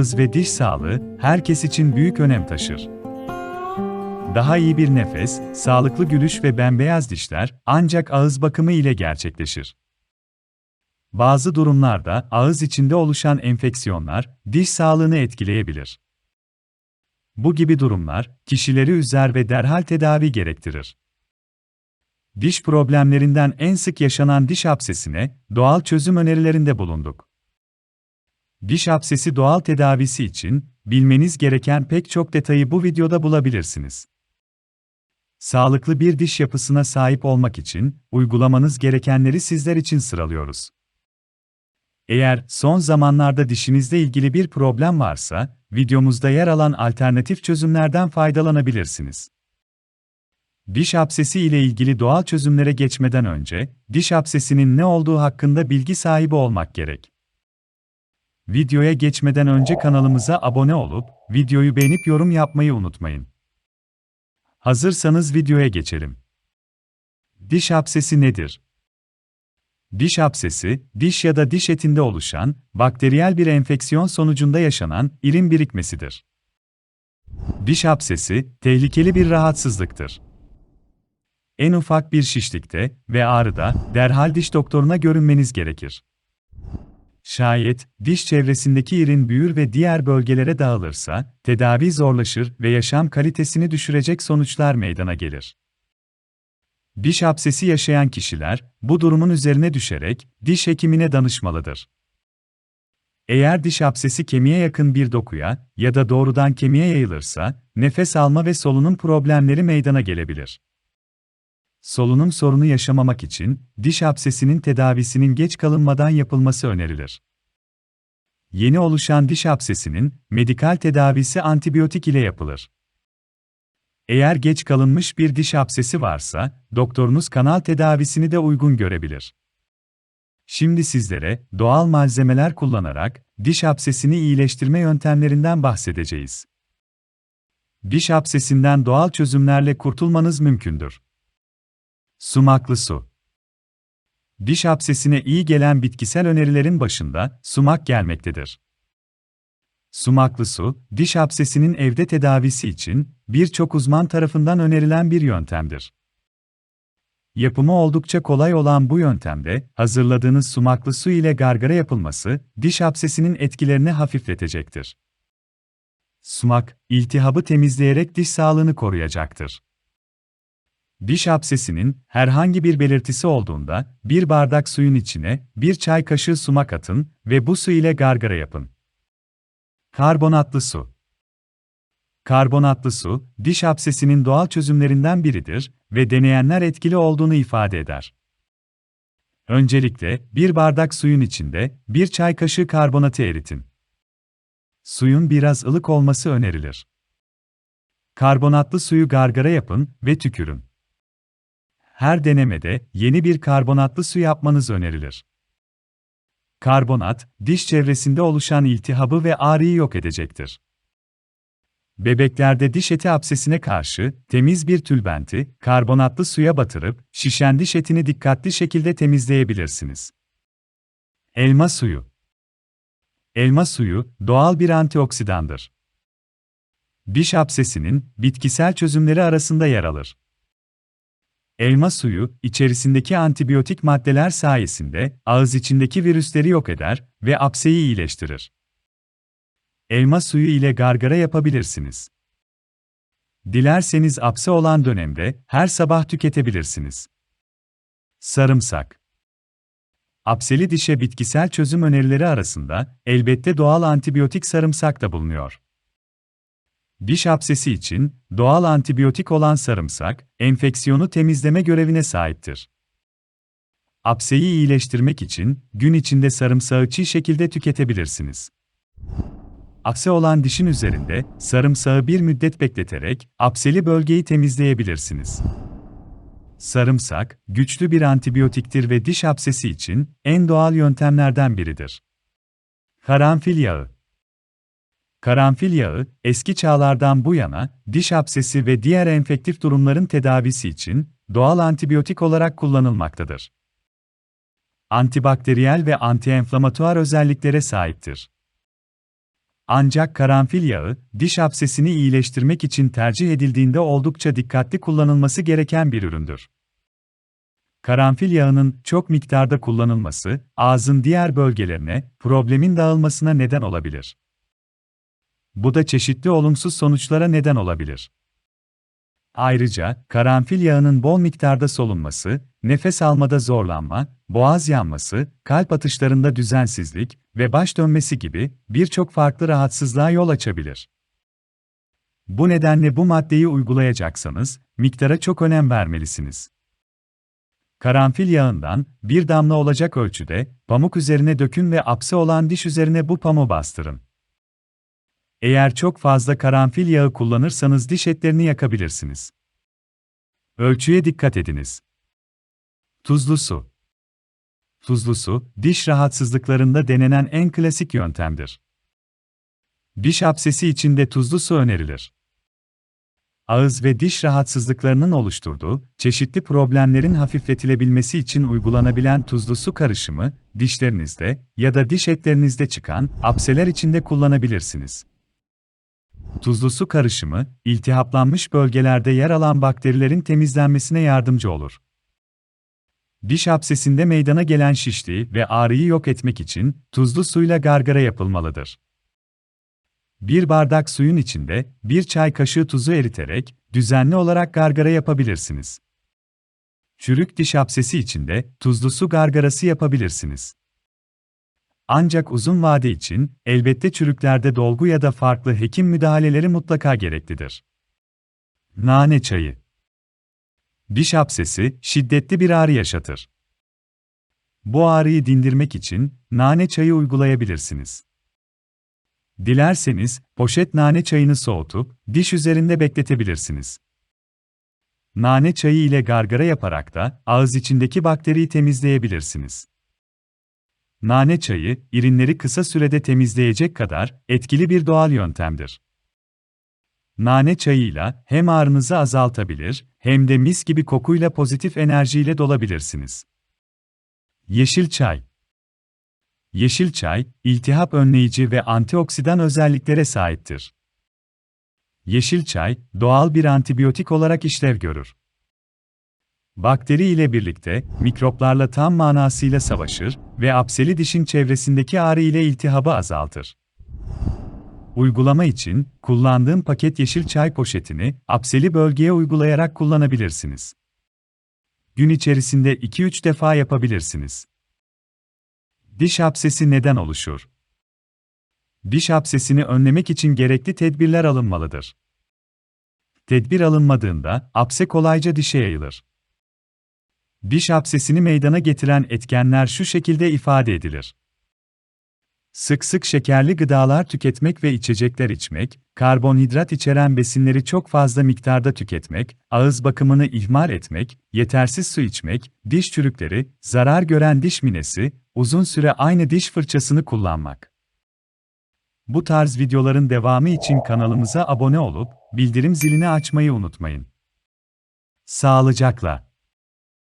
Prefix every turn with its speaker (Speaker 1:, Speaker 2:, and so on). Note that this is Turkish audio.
Speaker 1: ağız ve diş sağlığı herkes için büyük önem taşır. Daha iyi bir nefes, sağlıklı gülüş ve bembeyaz dişler ancak ağız bakımı ile gerçekleşir. Bazı durumlarda ağız içinde oluşan enfeksiyonlar diş sağlığını etkileyebilir. Bu gibi durumlar kişileri üzer ve derhal tedavi gerektirir. Diş problemlerinden en sık yaşanan diş hapsesine doğal çözüm önerilerinde bulunduk. Diş hapsesi doğal tedavisi için bilmeniz gereken pek çok detayı bu videoda bulabilirsiniz. Sağlıklı bir diş yapısına sahip olmak için uygulamanız gerekenleri sizler için sıralıyoruz. Eğer son zamanlarda dişinizle ilgili bir problem varsa, videomuzda yer alan alternatif çözümlerden faydalanabilirsiniz. Diş hapsesi ile ilgili doğal çözümlere geçmeden önce, diş hapsesinin ne olduğu hakkında bilgi sahibi olmak gerek. Videoya geçmeden önce kanalımıza abone olup, videoyu beğenip yorum yapmayı unutmayın. Hazırsanız videoya geçelim. Diş hapsesi nedir? Diş hapsesi, diş ya da diş etinde oluşan, bakteriyel bir enfeksiyon sonucunda yaşanan irin birikmesidir. Diş hapsesi, tehlikeli bir rahatsızlıktır. En ufak bir şişlikte ve ağrıda derhal diş doktoruna görünmeniz gerekir. Şayet diş çevresindeki irin büyür ve diğer bölgelere dağılırsa, tedavi zorlaşır ve yaşam kalitesini düşürecek sonuçlar meydana gelir. Diş hapsesi yaşayan kişiler, bu durumun üzerine düşerek, diş hekimine danışmalıdır. Eğer diş hapsesi kemiğe yakın bir dokuya ya da doğrudan kemiğe yayılırsa, nefes alma ve solunum problemleri meydana gelebilir. Solunum sorunu yaşamamak için, diş hapsesinin tedavisinin geç kalınmadan yapılması önerilir. Yeni oluşan diş hapsesinin, medikal tedavisi antibiyotik ile yapılır. Eğer geç kalınmış bir diş hapsesi varsa, doktorunuz kanal tedavisini de uygun görebilir. Şimdi sizlere doğal malzemeler kullanarak diş hapsesini iyileştirme yöntemlerinden bahsedeceğiz. Diş hapsesinden doğal çözümlerle kurtulmanız mümkündür. Sumaklı su. Diş hapsesine iyi gelen bitkisel önerilerin başında sumak gelmektedir. Sumaklı su, diş hapsesinin evde tedavisi için birçok uzman tarafından önerilen bir yöntemdir. Yapımı oldukça kolay olan bu yöntemde, hazırladığınız sumaklı su ile gargara yapılması, diş hapsesinin etkilerini hafifletecektir. Sumak, iltihabı temizleyerek diş sağlığını koruyacaktır. Diş hapsesinin herhangi bir belirtisi olduğunda, bir bardak suyun içine bir çay kaşığı sumak atın ve bu su ile gargara yapın. Karbonatlı su Karbonatlı su, diş hapsesinin doğal çözümlerinden biridir ve deneyenler etkili olduğunu ifade eder. Öncelikle, bir bardak suyun içinde bir çay kaşığı karbonatı eritin. Suyun biraz ılık olması önerilir. Karbonatlı suyu gargara yapın ve tükürün. Her denemede yeni bir karbonatlı su yapmanız önerilir. Karbonat, diş çevresinde oluşan iltihabı ve ağrıyı yok edecektir. Bebeklerde diş eti hapsesine karşı temiz bir tülbenti karbonatlı suya batırıp şişen diş etini dikkatli şekilde temizleyebilirsiniz. Elma suyu Elma suyu doğal bir antioksidandır. Diş hapsesinin bitkisel çözümleri arasında yer alır. Elma suyu, içerisindeki antibiyotik maddeler sayesinde ağız içindeki virüsleri yok eder ve apseyi iyileştirir. Elma suyu ile gargara yapabilirsiniz. Dilerseniz apse olan dönemde her sabah tüketebilirsiniz. Sarımsak Apseli dişe bitkisel çözüm önerileri arasında elbette doğal antibiyotik sarımsak da bulunuyor. Diş hapsesi için doğal antibiyotik olan sarımsak, enfeksiyonu temizleme görevine sahiptir. Apseyi iyileştirmek için gün içinde sarımsağı çiğ şekilde tüketebilirsiniz. Apse olan dişin üzerinde sarımsağı bir müddet bekleterek apseli bölgeyi temizleyebilirsiniz. Sarımsak, güçlü bir antibiyotiktir ve diş hapsesi için en doğal yöntemlerden biridir. Karanfil yağı Karanfil yağı, eski çağlardan bu yana, diş hapsesi ve diğer enfektif durumların tedavisi için doğal antibiyotik olarak kullanılmaktadır. Antibakteriyel ve antienflamatuar özelliklere sahiptir. Ancak karanfil yağı, diş absesini iyileştirmek için tercih edildiğinde oldukça dikkatli kullanılması gereken bir üründür. Karanfil yağının çok miktarda kullanılması, ağzın diğer bölgelerine, problemin dağılmasına neden olabilir. Bu da çeşitli olumsuz sonuçlara neden olabilir. Ayrıca, karanfil yağının bol miktarda solunması, nefes almada zorlanma, boğaz yanması, kalp atışlarında düzensizlik ve baş dönmesi gibi birçok farklı rahatsızlığa yol açabilir. Bu nedenle bu maddeyi uygulayacaksanız, miktara çok önem vermelisiniz. Karanfil yağından bir damla olacak ölçüde pamuk üzerine dökün ve apse olan diş üzerine bu pamuğu bastırın. Eğer çok fazla karanfil yağı kullanırsanız diş etlerini yakabilirsiniz. Ölçüye dikkat ediniz. Tuzlu su. Tuzlu su, diş rahatsızlıklarında denenen en klasik yöntemdir. Diş absesi için de tuzlu su önerilir. Ağız ve diş rahatsızlıklarının oluşturduğu çeşitli problemlerin hafifletilebilmesi için uygulanabilen tuzlu su karışımı, dişlerinizde ya da diş etlerinizde çıkan apseler içinde kullanabilirsiniz. Tuzlu su karışımı, iltihaplanmış bölgelerde yer alan bakterilerin temizlenmesine yardımcı olur. Diş absesinde meydana gelen şişliği ve ağrıyı yok etmek için tuzlu suyla gargara yapılmalıdır. Bir bardak suyun içinde bir çay kaşığı tuzu eriterek düzenli olarak gargara yapabilirsiniz. Çürük diş absesi içinde tuzlu su gargarası yapabilirsiniz. Ancak uzun vade için elbette çürüklerde dolgu ya da farklı hekim müdahaleleri mutlaka gereklidir. Nane çayı Diş absesi şiddetli bir ağrı yaşatır. Bu ağrıyı dindirmek için nane çayı uygulayabilirsiniz. Dilerseniz poşet nane çayını soğutup diş üzerinde bekletebilirsiniz. Nane çayı ile gargara yaparak da ağız içindeki bakteriyi temizleyebilirsiniz. Nane çayı, irinleri kısa sürede temizleyecek kadar etkili bir doğal yöntemdir. Nane çayıyla hem ağrınızı azaltabilir hem de mis gibi kokuyla pozitif enerjiyle dolabilirsiniz. Yeşil çay Yeşil çay, iltihap önleyici ve antioksidan özelliklere sahiptir. Yeşil çay, doğal bir antibiyotik olarak işlev görür. Bakteri ile birlikte mikroplarla tam manasıyla savaşır ve apseli dişin çevresindeki ağrı ile iltihabı azaltır. Uygulama için kullandığım paket yeşil çay poşetini apseli bölgeye uygulayarak kullanabilirsiniz. Gün içerisinde 2-3 defa yapabilirsiniz. Diş absesi neden oluşur? Diş absesini önlemek için gerekli tedbirler alınmalıdır. Tedbir alınmadığında apse kolayca dişe yayılır. Diş absesini meydana getiren etkenler şu şekilde ifade edilir. Sık sık şekerli gıdalar tüketmek ve içecekler içmek, karbonhidrat içeren besinleri çok fazla miktarda tüketmek, ağız bakımını ihmal etmek, yetersiz su içmek, diş çürükleri, zarar gören diş minesi, uzun süre aynı diş fırçasını kullanmak. Bu tarz videoların devamı için kanalımıza abone olup bildirim zilini açmayı unutmayın. Sağlıcakla